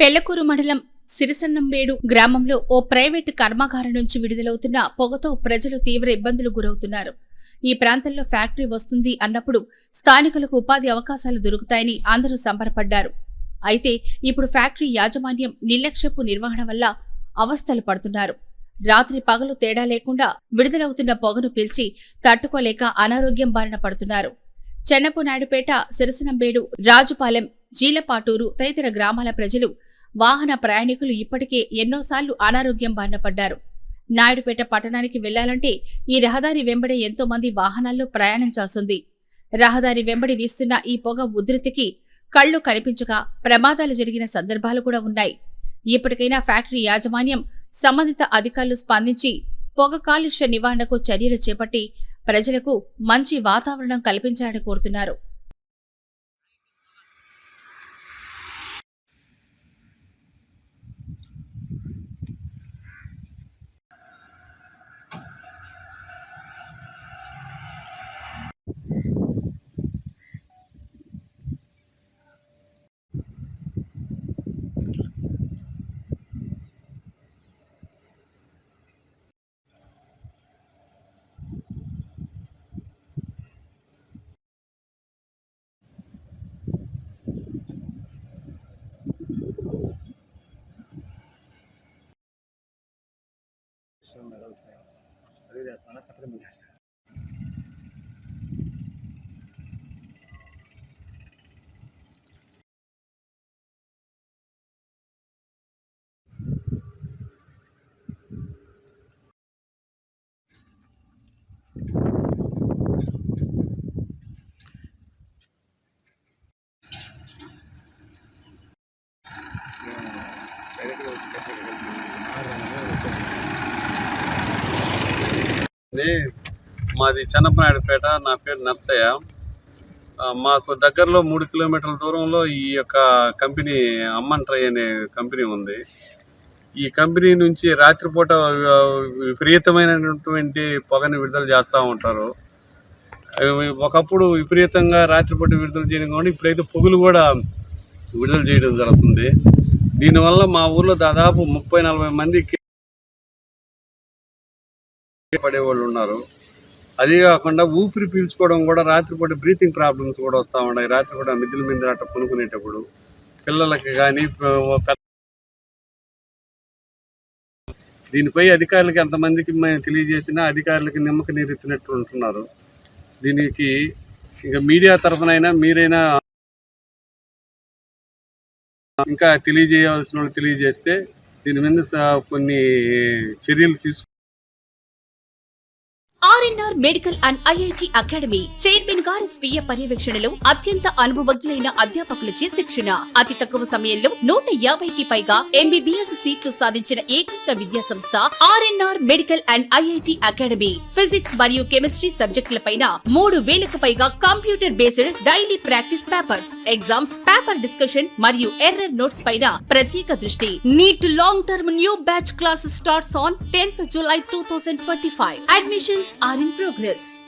పెళ్ళకూరు మండలం సిరిసన్నంబేడు గ్రామంలో ఓ ప్రైవేటు కర్మాగారం నుంచి విడుదలవుతున్న పొగతో ప్రజలు తీవ్ర ఇబ్బందులు గురవుతున్నారు. ఈ ప్రాంతంలో ఫ్యాక్టరీ వస్తుంది అన్నప్పుడు స్థానికులకు ఉపాధి అవకాశాలు దొరుకుతాయని అందరూ సంబరపడ్డారు. అయితే ఇప్పుడు ఫ్యాక్టరీ యాజమాన్యం నిర్లక్ష్యపు నిర్వహణ వల్ల అవస్థలు పడుతున్నారు. రాత్రి పగలు తేడా లేకుండా విడుదలవుతున్న పొగను పిలిచి తట్టుకోలేక అనారోగ్యం బారిన పడుతున్నారు. చెన్నపు నాయుడుపేట సిరసనంబేడు రాజుపాలెం జీలపాటూరు తదితర గ్రామాల ప్రజలు వాహన ప్రయాణికులు ఇప్పటికే ఎన్నోసార్లు అనారోగ్యం బారిన పడ్డారు నాయుడుపేట పట్టణానికి వెళ్ళాలంటే ఈ రహదారి వెంబడే ఎంతో మంది వాహనాల్లో ప్రయాణించాల్సింది రహదారి వెంబడి వీస్తున్న ఈ పొగ ఉధృతికి కళ్ళు కనిపించగా ప్రమాదాలు జరిగిన సందర్భాలు కూడా ఉన్నాయి. ఇప్పటికైనా ఫ్యాక్టరీ యాజమాన్యం సంబంధిత అధికారులు స్పందించి పొగ కాలుష్య నివారణకు చర్యలు చేపట్టి ప్రజలకు మంచి వాతావరణం కల్పించాలని కోరుతున్నారు. సర్వే చేస్తున్నా కట్టడం మీద డైరెక్ట్గా ఇది మాది చెన్నపనాయుడుపేట నా పేరు నర్సయ్య. మాకు దగ్గరలో మూడు కిలోమీటర్ల దూరంలో ఈ యొక్క కంపెనీ అమ్మన్ ట్రై అనే కంపెనీ ఉంది. ఈ కంపెనీ నుంచి రాత్రిపూట విపరీతమైనటువంటి పొగని విడుదల చేస్తూ ఉంటారు. అవి ఒకప్పుడు విపరీతంగా రాత్రిపూట విడుదల చేయడం కానీ ఇప్పుడైతే పొగులు కూడా విడుదల చేయడం జరుగుతుంది. దీనివల్ల మా ఊర్లో దాదాపు ముప్పై నలభై మంది పడేవాళ్ళు ఉన్నారు. అదే కాకుండా ఊపిరి పీల్చుకోవడం కూడా రాత్రిపూట బ్రీతింగ్ ప్రాబ్లమ్స్ కూడా వస్తూ ఉన్నాయి. రాత్రిపూట మిద్దెల మీద అట్ట పనుకునేటప్పుడు పిల్లలకి కానీ దీనిపై అధికారులకి ఎంతమందికి మేము తెలియజేసినా అధికారులకి నిమ్మక నీరెత్తినట్టు ఉంటున్నారు. దీనికి ఇంకా మీడియా తరఫునైనా మీరైనా ఇంకా తెలియజేయవలసిన వాళ్ళు తెలియజేస్తే దీని మీద కొన్ని చర్యలు తీసుకు RNR medical and IIT academy chairman గారి స్వీయ పర్యవేక్షణలో అత్యంత అనుభవజ్ఞులైన అధ్యాపకులచే శిక్షణ. అతి తక్కువ సమయంలో నూట యాభైకి పైగా ఎంబీబీఎస్ సీట్లు సాధించిన ఏకైక విద్యా సంస్థ RNR medical and IIT academy. Physics మరియు కెమిస్ట్రీ సబ్జెక్టులపైన మూడు వేలకు పైగా computer based daily practice papers exams paper discussion మరియు ఎర్రర్ నోట్స్ పైన ప్రత్యేక దృష్టి. NEET long term new batch classes starts on tenth July two thousand twenty five. Admissions are in progress.